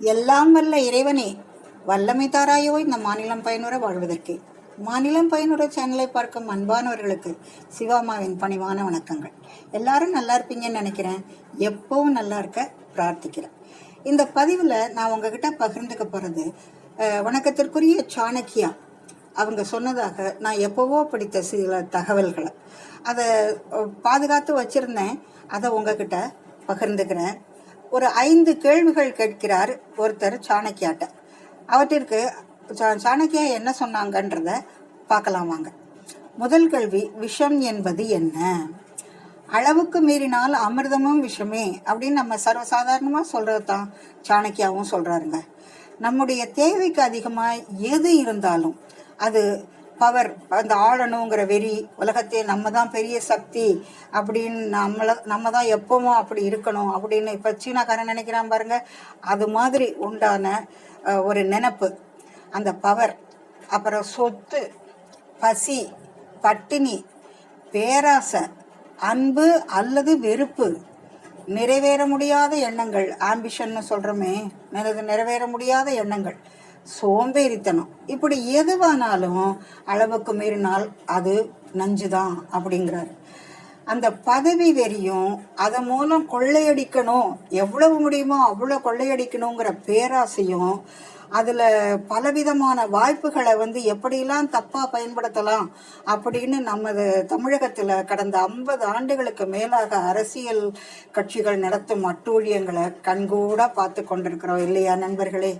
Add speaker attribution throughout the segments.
Speaker 1: எல்லாம் வல்ல இறைவனே வல்லமை தாராயோ இந்த மாநிலம் பயனுற வாழ்வதற்கு. மாநிலம் பயனுற சேனலை பார்க்கும் அன்பானவர்களுக்கு சிவாமாவின் பணிவான வணக்கங்கள். எல்லாரும் நல்லா இருப்பீங்கன்னு நினைக்கிறேன். எப்பவும் நல்லா இருக்க பிரார்த்திக்கிறேன். இந்த பதிவில் நான் உங்ககிட்ட பகிர்ந்துக்க போகிறது வணக்கத்திற்குரிய சாணக்கியா. அவங்க சொன்னதாக நான் எப்போவோ படித்த சில தகவல்களை. அதை பாதுகாத்து வச்சுருந்தேன். அதை உங்ககிட்ட பகிர்ந்துக்கிறேன். ஒரு ஐந்து கேள்விகள் கேட்கிறார் ஒருத்தர் சாணக்கியாட்ட. அவற்றிற்கு சா- சாணக்கியா என்ன சொன்னாங்கன்றத பார்க்கலாம் வாங்க. முதல் கேள்வி விஷம் என்பது என்ன? அளவுக்கு மீறினால் அமிர்தமும் விஷமே அப்படின்னு நம்ம சர்வசாதாரணமாக சொல்கிறது தான் சாணக்கியாவும் சொல்கிறாருங்க நம்முடைய தேவைக்கு அதிகமாக எது இருந்தாலும் அது பவர் அந்த ஆளணுங்கிற வெறி உலகத்தையே நம்ம தான் பெரிய சக்தி அப்படின்னு நம்மள நம்ம தான் எப்பவும் அப்படி இருக்கணும் அப்படின்னு இப்போ சீனாக்காரன் நினைக்கிறான் பாருங்க. அது மாதிரி உண்டான ஒரு நினப்பு. அந்த பவர் அப்புறம் சொத்து பசி பட்டினி பேராசை அன்பு அல்லது வெறுப்பு. நிறைவேற முடியாத எண்ணங்கள் ஆம்பிஷன்னு சொல்கிறோமே நிறைவேற முடியாத எண்ணங்கள். சோம்பேறித்தனம். இப்படி எதுவானாலும் அளவுக்கு மீறினால் அது நஞ்சுதான் அப்படிங்கிறாரு. அந்த பதவி வெறியும் அதன் மூலம் கொள்ளையடிக்கணும். எவ்வளவு முடியுமோ அவ்வளோ கொள்ளையடிக்கணுங்கிற பேராசையும் அதில் பலவிதமான வாய்ப்புகளை வந்து எப்படியெல்லாம் தப்பாக பயன்படுத்தலாம் அப்படின்னு நமது தமிழகத்தில் கடந்த ஐம்பது ஆண்டுகளுக்கு மேலாக அரசியல் கட்சிகள் நடத்தும் அட்டூழியங்களை கண்கூட பார்த்து கொண்டிருக்கிறோம் இல்லையா நண்பர்களே?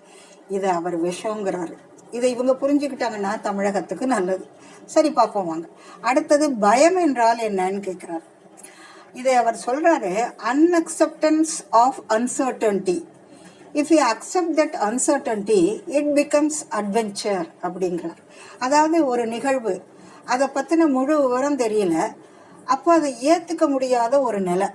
Speaker 1: இதை அவர் விஷங்கிறாரு இதை இவங்க புரிஞ்சுக்கிட்டாங்கன்னா தமிழகத்துக்கு நல்லது. சரி பார்ப்போம் வாங்க. அடுத்தது பயம் என்றால் என்னன்னு கேட்குறாரு. இதை அவர் சொல்றாரு an acceptance of uncertainty if you accept that uncertainty it becomes adventure அப்படிங்கிறார். அதாவது ஒரு நிகழ்வு அதை பற்றின முழு விவரம் தெரியல. அப்போ அதை ஏற்றுக்க முடியாத ஒரு நிலை.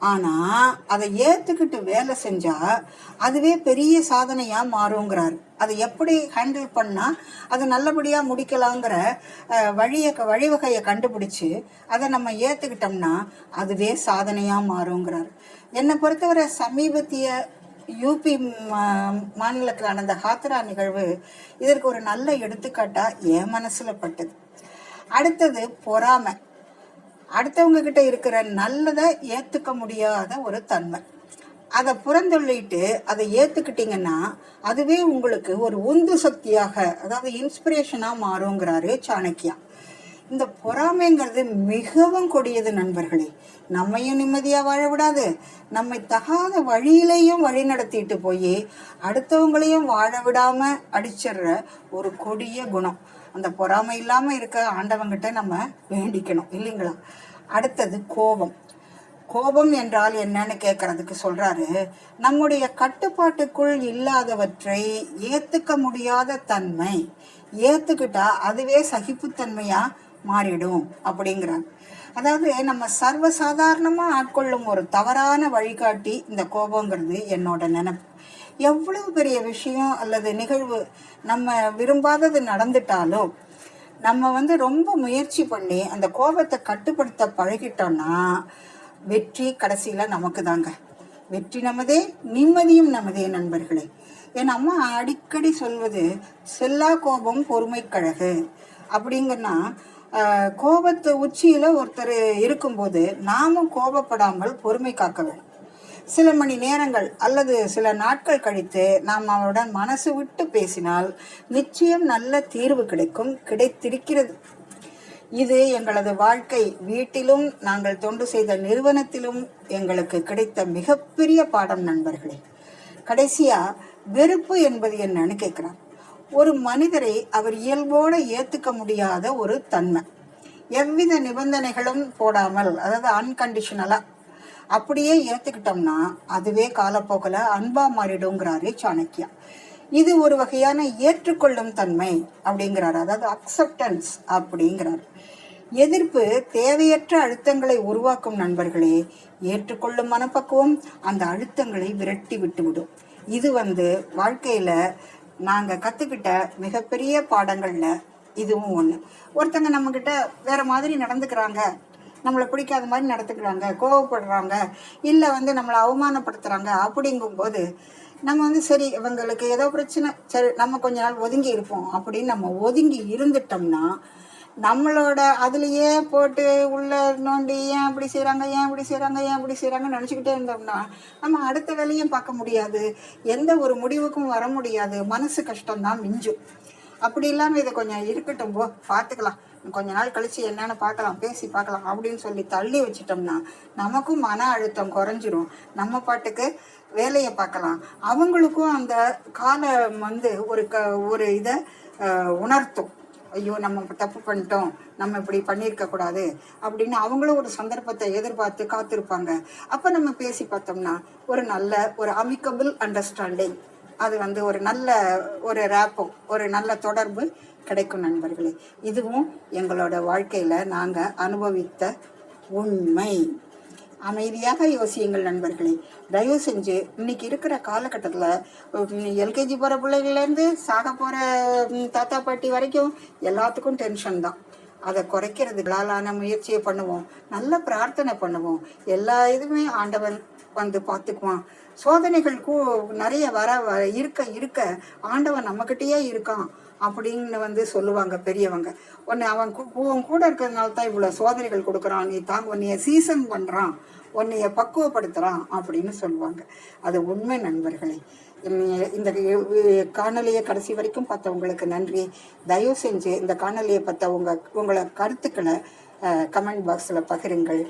Speaker 1: ஆனால் அதை ஏற்றுக்கிட்டு வேலை செஞ்சால் அதுவே பெரிய சாதனையாக மாறுங்கிறார். அதை எப்படி ஹேண்டில் பண்ணால் அது நல்லபடியாக முடிக்கலாங்கிற அஹ், வழியை வழிவகையை கண்டுபிடிச்சு அதை நம்ம ஏற்றுக்கிட்டோம்னா அதுவே சாதனையாக மாறுங்கிறார். என்னை பொறுத்தவரை சமீபத்திய யூபி மாநிலத்தில் நடந்த ஹாத்ரா நிகழ்வு இதற்கு ஒரு நல்ல எடுத்துக்காட்டாக என் மனசில் பட்டது. அடுத்தது பொறாமை. அடுத்தவங்க கிட்ட இருக்கிற நல்லதை ஏத்துக்க முடியாத ஒரு தன்மை. அதை புறந்தொள்ளிட்டு அதை ஏத்துக்கிட்டீங்கன்னா அதுவே உங்களுக்கு ஒரு உந்து சக்தியாக அதாவது இன்ஸ்பிரேஷனா மாறுங்கிறாரு சாணக்கியா. இந்த பொறாமைங்கிறது மிகவும் கொடியது நண்பர்களே. நம்மையும் நிம்மதியா வாழ விடாது. நம்மை தகாத வழியிலையும் வழி நடத்திட்டு போய் அடுத்தவங்களையும் வாழ விடாம அடிச்சிடுற ஒரு கொடிய குணம். அந்த பொறாமை இல்லாம இருக்க ஆண்டவங்கிட்ட நம்ம வேண்டிக்கணும் இல்லைங்களா? அடுத்தது கோபம். கோபம் என்றால் என்னன்னு கேட்கறதுக்கு சொல்றாரு நம்முடைய கட்டுப்பாட்டுக்குள் இல்லாதவற்றை ஏத்துக்க முடியாத தன்மை ஏத்துக்கிட்டா அதுவே சகிப்புத்தன்மையா மாறிடும் அப்படிங்கிறாங்க அதாவது நம்ம சர்வசாதாரணமா ஆட்கொள்ளும் ஒரு தவறான வழிகாட்டி இந்த கோபங்கிறது என்னோட நினைப்பு. எவ்வளவு பெரிய விஷயம் அல்லது நிகழ்வு நம்ம விரும்பாதது நடந்துட்டாலும் நம்ம வந்து ரொம்ப முயற்சி பண்ணி அந்த கோபத்தை கட்டுப்படுத்த பழகிட்டோம்னா வெற்றி கடைசியில் நமக்கு தாங்க வெற்றி நமதே நிம்மதியும் நமதே நண்பர்களே. என் அம்மா அடிக்கடி சொல்வது செல்லா கோபம் பொறுமை கழகு. அப்படிங்கன்னா கோபத்து உச்சியில் ஒருத்தர் இருக்கும்போது நாமும் கோபப்படாமல் பொறுமை காக்க வேண்டும் சில மணி நேரங்கள் அல்லது சில நாட்கள் கழித்து நாம் அவருடன் மனசு விட்டு பேசினால் நிச்சயம் நல்ல தீர்வு கிடைக்கும் கிடைத்திருக்கிறது. இது எங்களது வாழ்க்கை. வீட்டிலும் நாங்கள் தொண்டு செய்த நிறுவனத்திலும் எங்களுக்கு கிடைத்த மிகப்பெரிய பாடம் நண்பர்களே. கடைசியா வெறுப்பு என்பது என்னன்னு கேட்கிறார். ஒரு மனிதரை அவர் இயல்போட ஏத்துக்க முடியாத ஒரு தன்மை. எவ்வித நிபந்தனைகளும் போடாமல் அதாவது அன்கண்டிஷனலா அப்படியே ஏத்துக்கிட்டோம்னா அதுவே காலப்போக்கில் அன்பா மாறிடுங்கிறாரு சாணக்கியா இது ஒரு வகையான ஏற்றுக்கொள்ளும் தன்மை அப்படிங்கிறாரு. அதாவது அக்செப்டன்ஸ் அப்படிங்கிறாரு. எதிர்ப்பு தேவையற்ற அழுத்தங்களை உருவாக்கும் நண்பர்களே ஏற்றுக்கொள்ளும் மனப்பக்குவம் அந்த அழுத்தங்களை விரட்டி விட்டுவிடும். இது வந்து வாழ்க்கையில நாங்க கத்துக்கிட்ட மிகப்பெரிய பாடங்கள்ல இதுவும் ஒண்ணு. ஒருத்தங்க நம்ம கிட்ட வேற மாதிரி நடந்துக்கிறாங்க நம்மளை பிடிக்காத மாதிரி நடத்துக்கிறாங்க கோவப்படுறாங்க இல்லை வந்து நம்மளை அவமானப்படுத்துகிறாங்க அப்படிங்கும்போது நம்ம வந்து சரி இவங்களுக்கு ஏதோ பிரச்சனை சரி நம்ம கொஞ்ச நாள் ஒதுங்கி இருப்போம் அப்படின்னு நம்ம ஒதுங்கி இருந்துட்டோம்னா நம்மளோட அதுலேயே போட்டு உள்ள நோண்டி ஏன் இப்படி செய்கிறாங்க ஏன் இப்படி செய்கிறாங்க ஏன் இப்படி செய்கிறாங்கன்னு நினச்சிக்கிட்டே இருந்தோம்னா நம்ம அடுத்த வேலையும் பார்க்க முடியாது. எந்த ஒரு முடிவுக்கும் வர முடியாது. மனசு கஷ்டம்தான் மிஞ்சும். அப்படி இல்லாமல் இதை கொஞ்சம் இருக்கட்டும் போ பார்த்துக்கலாம். கொஞ்ச நாள் கழிச்சு என்னன்னு பார்க்கலாம் பேசி பார்க்கலாம் அப்படின்னு சொல்லி தள்ளி வச்சிட்டோம்னா நமக்கும் மன அழுத்தம் குறைஞ்சிரும். நம்ம பாட்டுக்கு வேலையை பார்க்கலாம். அவங்களுக்கும் அந்த காலம் வந்து ஒரு க ஒரு இதை உணர்த்தும். ஐயோ நம்ம தப்பு பண்ணிட்டோம் நம்ம இப்படி பண்ணியிருக்க கூடாது அப்படின்னு அவங்களும் ஒரு சந்தர்ப்பத்தை எதிர்பார்த்து காத்திருப்பாங்க. அப்போ நம்ம பேசி பார்த்தோம்னா ஒரு நல்ல ஒரு அமிக்கபிள் அண்டர்ஸ்டாண்டிங் அது வந்து ஒரு நல்ல ஒரு ரேப்போ ஒரு நல்ல தொடர்பு கிடைக்கும் நண்பர்களே. இதுவும் எங்களோட வாழ்க்கையில் நாங்கள் அனுபவித்த உண்மை. அமைதியாக யோசியுங்கள் நண்பர்களே. தயவு செஞ்சு இன்னைக்கு இருக்கிற காலகட்டத்தில் எல்கேஜி போகிற பிள்ளைகள்லேருந்து சாக போகிற தாத்தா பாட்டி வரைக்கும் எல்லாத்துக்கும் டென்ஷன் தான். அதை குறைக்கிறதுகளாலான முயற்சியை பண்ணுவோம். நல்ல பிரார்த்தனை பண்ணுவோம். எல்லா இதுவுமே ஆண்டவன் வந்து பார்த்துக்குவான். சோதனைகள் கூ நிறைய வர வ இருக்க இருக்க ஆண்டவன் நம்மக்கிட்டேயே இருக்கான் அப்படின்னு வந்து சொல்லுவாங்க பெரியவங்க. உன்னை அவன் உன் கூட இருக்கிறதுனால தான் இவ்வளோ சோதனைகள் கொடுக்குறான் நீ தாங்க உன்னைய சீசன் பண்ணுறான் உன்னைய பக்குவப்படுத்துகிறான் அப்படின்னு சொல்லுவாங்க. அது உண்மை நண்பர்களே. இந்த- இந்த காணொலியை கடைசி வரைக்கும் பார்த்தவங்களுக்கு நன்றி. தயவு செஞ்சு இந்த காணொலியை பார்த்த உங்க உங்களை கருத்துக்களை கமெண்ட் பாக்ஸில் பகிருங்கள்.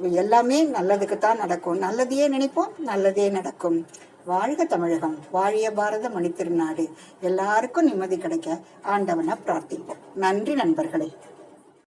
Speaker 1: எல்லாமே நல்லதுக்கு தான் நடக்கும். நல்லதையே நினைப்போம் நல்லதே நடக்கும். வாழ்க தமிழகம். வாழிய பாரத மணித்திருநாடு. எல்லாருக்கும் நிம்மதி கிடைக்க ஆண்டவனை பிரார்த்திப்போம். நன்றி நண்பர்களே.